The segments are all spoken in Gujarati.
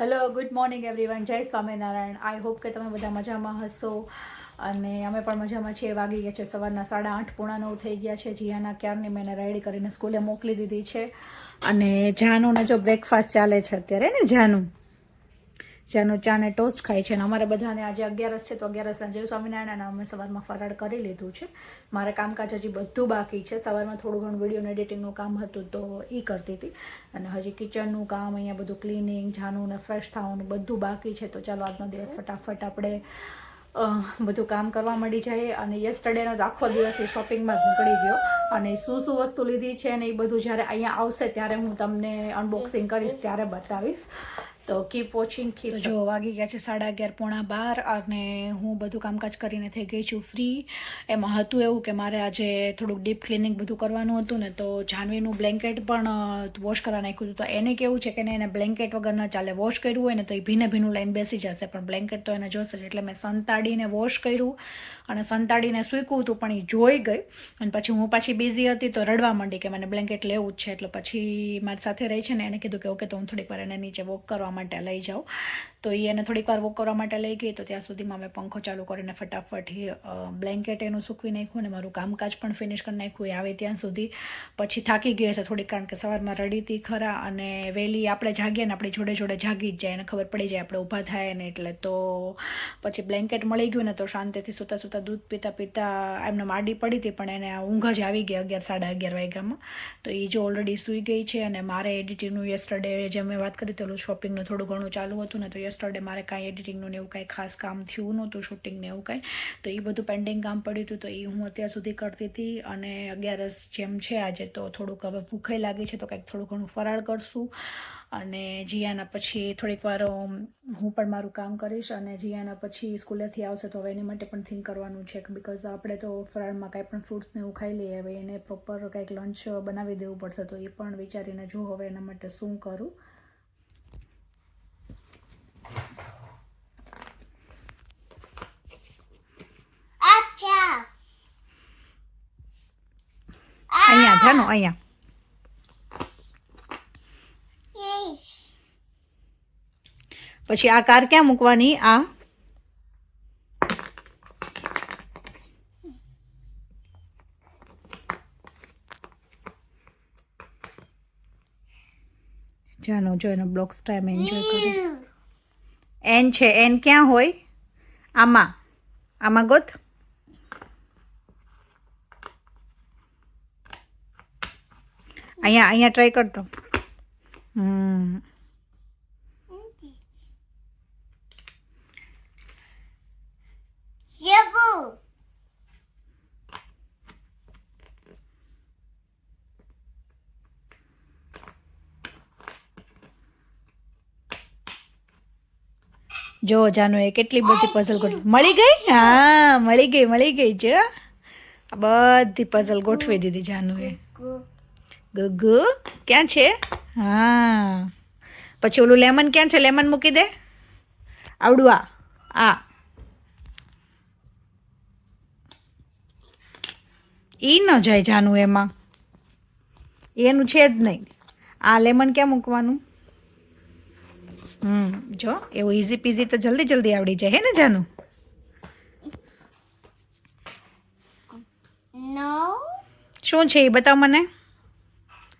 હેલો ગુડ મોર્નિંગ એવરીવન જય સ્વામિનારાયણ આઈ હોપ કે તમે બધા મજામાં હશો. અને અમે પણ મજામાં છીએ. વાગી ગયા છે સવારના સાડા આઠ, પોણા નવ થઈ ગયા છે. જીયાના ક્યારની મેં રેડી કરીને સ્કૂલે મોકલી દીધી છે. અને જાનુને જો બ્રેકફાસ્ટ ચાલે છે અત્યારે ને જાનુ? જાનુ ચા ને ટોસ્ટ ખાય છે અને અમારે બધાને આજે અગિયારસ છે, તો અગિયારસના જય સ્વામિનારાયણ અમે સવારમાં ફરાળ કરી લીધું છે. મારે કામકાજ હજી બધું બાકી છે. સવારમાં થોડું ઘણું વીડિયો એડિટિંગનું કામ હતું તો એ કરતી હતી. અને હજી કિચનનું કામ, અહીંયા બધું ક્લિનિંગ જાનું ને ફ્રેશ થવાનું બધું બાકી છે. તો ચાલો આજનો દિવસ ફટાફટ આપણે બધું કામ કરવા મળી જાય અને યસ્ટરડેનો તો આખો દિવસ એ શોપિંગમાં જ નીકળી ગયો. અને શું શું વસ્તુ લીધી છે ને એ બધું જ્યારે અહીંયા આવશે ત્યારે હું તમને અનબોક્સિંગ કરીશ, ત્યારે બતાવીશ. તો કીપ વોચિંગ કીપ જો વાગી ગયા છે સાડા અગિયાર પોણા બાર અને હું બધું કામકાજ કરીને થઈ ગઈ છું ફ્રી એમાં હતું એવું કે મારે આજે થોડુંક ડીપ ક્લિનિંગ બધું કરવાનું હતું ને તો જાનવીનું બ્લેન્કેટ પણ વોશ કરવા નાખ્યું હતું. તો એને કેવું છે કે એને બ્લેન્કેટ વગર ન ચાલે. વોશ કર્યું હોય ને તો એ ભીને ભીનું લઈને બેસી જશે. પણ બ્લેન્કેટ તો એને જોશે એટલે મેં સંતાડીને વોશ કર્યું અને સંતાડીને સૂકવું હતું, પણ એ જોઈ ગઈ. અને પછી હું પાછી બિઝી હતી તો રડવા માંડી કે મને બ્લેન્કેટ લેવું જ છે. એટલે પછી મારી સાથે રહી છે ને એને કીધું કે, ઓકે, તો હું થોડીક વાર એને નીચે વોક કરવા માટે લઈ જાઉં તો એ એને થોડીક વાર વોક કરવા માટે લઈ ગઈ તો ત્યાં સુધીમાં મેં પંખો ચાલુ કરીને ફટાફટ બ્લેન્કેટ એનું સૂકવી નાખ્યું અને મારું કામકાજ પણ ફિનિશ કરી નાખ્યું. એ આવે ત્યાં સુધી. પછી થાકી ગઈ હશે થોડીક કારણ કે સવારમાં રડી હતી ખરા અને વહેલી આપણે જાગીએ ને આપણી જોડે જોડે જાગી જ જાય અને ખબર પડી જાય આપણે ઊભા થાય ને એટલે તો પછી બ્લેન્કેટ મળી ગયું ને તો શાંતિથી સૂતા સૂતા દૂધ પીતા પીતા એમને માડી પડી હતી પણ એને ઊંઘ જ આવી ગઈ અગિયાર સાડા અગિયાર વાગ્યામાં. તો એ જો ઓલરેડી સૂઈ ગઈ છે અને મારે એડિટિંગનું યસ્ટરડે જે મેં વાત કરી તેલું શોપિંગનું થોડું ઘણું ચાલુ હતું ને તો યસ્ટરડે મારે કાંઈ એડિટિંગનું એવું કાંઈ ખાસ કામ થયું નહોતું શૂટિંગને એવું કાંઈ. તો એ બધું પેન્ડિંગ કામ પડ્યું હતું તો એ હું અત્યાર સુધી કરતી હતી અને અગિયારસ જેમ છે આજે તો થોડુંક હવે ભૂખે લાગી છે તો કંઈક થોડું ઘણું ફરાળ કરશું. અને જીયાના પછી થોડીક વાર હું પણ મારું કામ કરીશ અને જીયાના પછી સ્કૂલેથી આવશે તો હવે એની માટે પણ થિંક કરવાનું છે બિકોઝ આપણે તો ફરાળમાં કાંઈ પણ ફ્રૂટ્સને એવું ખાઈ લઈએ, હવે એને પ્રોપર કંઈક લંચ બનાવી દેવું પડશે તો એ પણ વિચારીને જો હવે એના માટે શું કરું. અહીંયા જાનો અહીંયા. પછી આ કાર ક્યાં મૂકવાની? આ? જાનો જો એનો બ્લોક્સ ટાઈમ એન્જોય કરે એન છે એન ક્યાં હોય? આમાં. આમાં ગોત. અહીંયા અહીંયા ટ્રાય કરતો હમ. જો જાનુ એ કેટલી બધી પઝલ ગોઠવી મળી ગઈ? હા મળી ગઈ મળી ગઈ જો બધી પઝલ ગોઠવી દીધી જાનુએ. ગુગુ ક્યાં છે? હા. પછી ઓલું લેમન ક્યાં છે? લેમન મૂકી દે. આવડું આ. આ. ઈ ન જાય જાનું એમાં. એનું છે જ નહીં. આ લેમન ક્યાં મૂકવાનું? હમ જો એવું ઇઝી પીઝી તો જલ્દી જલ્દી આવડી જાય. હે ને જાનુ? શું છે એ બતાવ મને.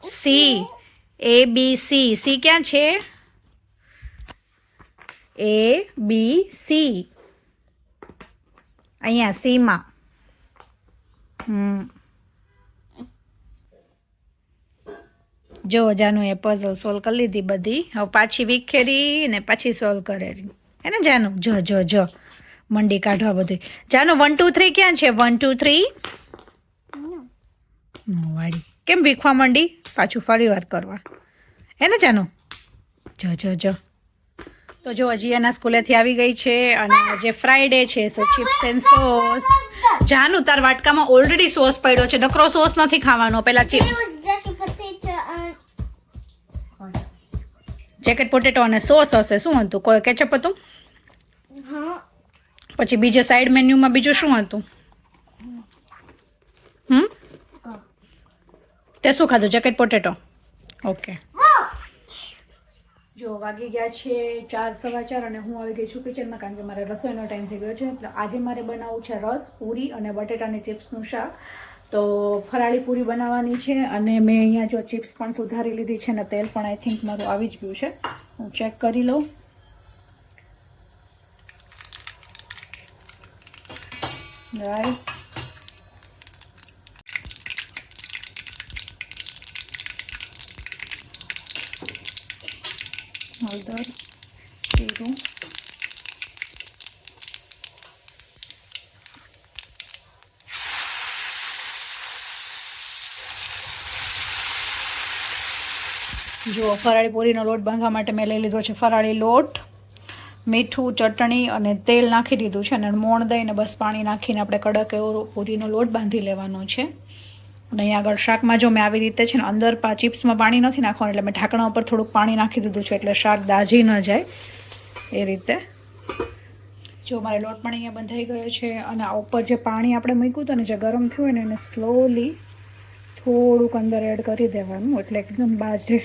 C. A B C. C ક્યાં છે? A B C. અહીંયા સીમાં. હમ. જો જાનુ એ પઝલ સોલ્વ કરી લીધી બધી. હવે પાછી વિખેરી ને પાછી સોલ્વ કરેલી. હે ને જાનુ? જો જો જો. મંડી કાઢવા બધી. જાનુ વન ટુ થ્રી ક્યાં છે? વન ટુ થ્રી વાળી. કેમ વીખવા માંડી? પાછું ફરી વાત કરવા. હે ને જાનુ જ જ જ. તો જો હજી એના સ્કૂલેથી આવી ગઈ છે અને આજે ફ્રાઈડે છે સો ચિપ્સ એન્ડ સોસ જાનુ તાર વાટકામાં ઓલરેડી સોસ પડ્યો છે. નકરો સોસ નથી ખાવાનો. પેલા ચિપ જેકેટ પોટેટો અને સોસ હશે. શું હતું? કોઈ કેચઅપ હતું? પછી બીજે સાઈડ મેન્યુમાં બીજું શું હતું? તે શું ખાધું જેકેટ પોટેટો ઓકે જો વાગી ગયા છે ચાર સવા ચાર અને હું આવી ગઈ છું કિચનમાં કારણ કે મારે રસોઈનો ટાઈમ થઈ ગયો છે. એટલે આજે મારે બનાવવું છે રસ પૂરી અને બટેટાની ચિપ્સનું શાક. તો ફરાળી પૂરી બનાવવાની છે અને મેં અહીંયા જો ચિપ્સ પણ સુધારી લીધી છે અને તેલ પણ આઈ થિંક મારું આવી જ ગયું છે. હું ચેક કરી લઉં. રાઈટ હળદર જીરું જો ફરાળી પૂરીનો લોટ બાંધવા માટે મેં લઈ લીધો છે ફરાળી લોટ, મીઠું, ચટણી અને તેલ નાખી દીધું છે અને મોણ દઈને બસ પાણી નાખીને આપણે કડક એવો પૂરીનો લોટ બાંધી લેવાનો છે. અને અહીંયા આગળ શાકમાં જો મેં આવી રીતે છે ને અંદર પા ચિપ્સમાં પાણી નથી નાખવાનું, એટલે મેં ઢાંકણા ઉપર થોડુંક પાણી નાખી દીધું છે, એટલે શાક દાજી ન જાય એ રીતે. જો મારે લોટ પણ અહીંયા બંધાઈ ગયો છે અને આ ઉપર જે પાણી આપણે મૂક્યું હતું ને, જે ગરમ થયું હોય ને, એને સ્લોલી થોડુંક અંદર એડ કરી દેવાનું, એટલે એકદમ બાજે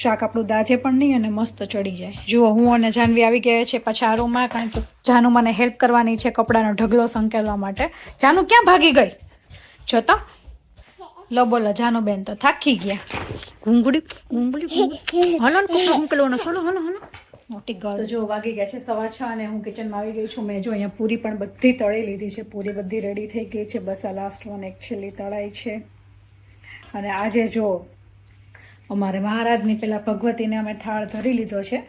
શાક આપણું દાજે પણ નહીં અને મસ્ત ચડી જાય. જુઓ, હું અને જાનવી આવી ગયા છે પાછા આ રૂમમાં કારણ કે જાનુ મને હેલ્પ કરવાની છે કપડાનો ઢગલો સંકેલવા માટે. જાનુ ક્યાં ભાગી ગઈ? જોતા લો બોલો જાનો બેન તો થાકી ગયા. ઘૂંઘડી ઘૂંઘડી હલો ને કુકડો ઘૂંકલો ને હલો હલો હલો. મોટી ગળ. જો વાગી ગયા છે સવા છ અને હું કિચનમાં આવી ગઈ છું. મેં જો અહીંયા પૂરી પણ બધી તળી લીધી છે. પૂરી બધી રેડી થઈ ગઈ છે. બસ આ લાસ્ટ વન એક છેલ્લી તળાઈ છે. અને આજે જો અમારે મહારાજની પેલા ભગવતીને અમે થાળ ધરી લીધો છે.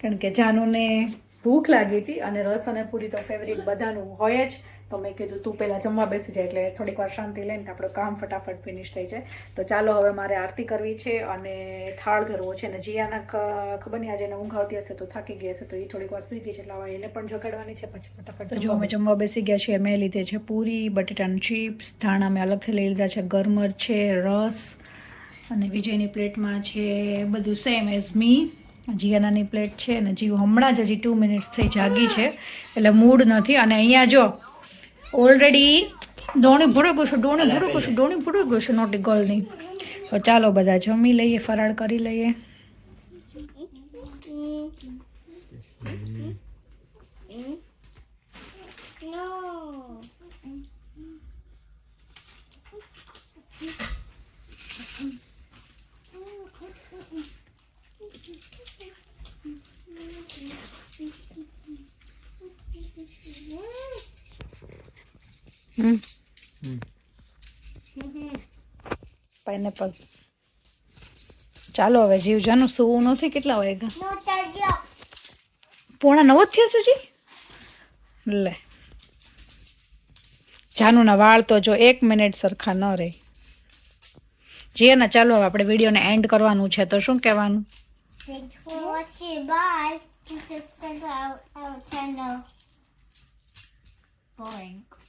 કારણ કે જાનુને ભૂખ લાગી હતી અને રસ અને પૂરી તો ફેવરિટ બધાનું હોય જ. તો મેં કીધું તું પહેલાં જમવા બેસી જાય એટલે થોડીક વાર શાંતિ લઈને તો આપણું કામ ફટાફટ ફિનિશ થઈ જાય. તો ચાલો હવે મારે આરતી કરવી છે અને થાળ ધરવો છે અને જીયાના ખબર નહીં આજે એને ઊંઘ આવતી હશે તો થાકી ગઈ હશે તો એ થોડીક વાર સુઈ ગઈ છે એટલે હવે એને પણ જગાડવાની છે પછી ફટાફટ જો અમે જમવા બેસી ગયા છીએ મેં લીધે છે પૂરી બટેટાની ચિપ્સ ધાણા મેં અલગથી લઈ લીધા છે ગરમર છે રસ અને વિજયની પ્લેટમાં છે બધું સેમ એઝ મી જીયાનાની પ્લેટ છે અને જીવ હમણાં જ હજી ટુ મિનિટ્સ થઈ જાગી છે. એટલે મૂડ નથી. અને અહીંયા જો ઓલરેડી ડોણી ભૂરો ગયું છે ડોણી ભૂરો ગયું છે. ડોણી ભૂરો ગયું છે નોટી ગર્લની તો ચાલો બધા જમી લઈએ ફરાળ કરી લઈએ. No. પાઇનેપલ. ચાલો હવે જીવ જાનું સૂવું નથી કેટલા વાગ્યા. પોણા નવ જ થયા સુજી? લે. જાનુના વાળ તો જો એક મિનિટ સરખા ન રહે. જીએ ને ચાલો હવે આપણે વિડીયોને એન્ડ કરવાનું છે તો શું કહેવાનું? Thanks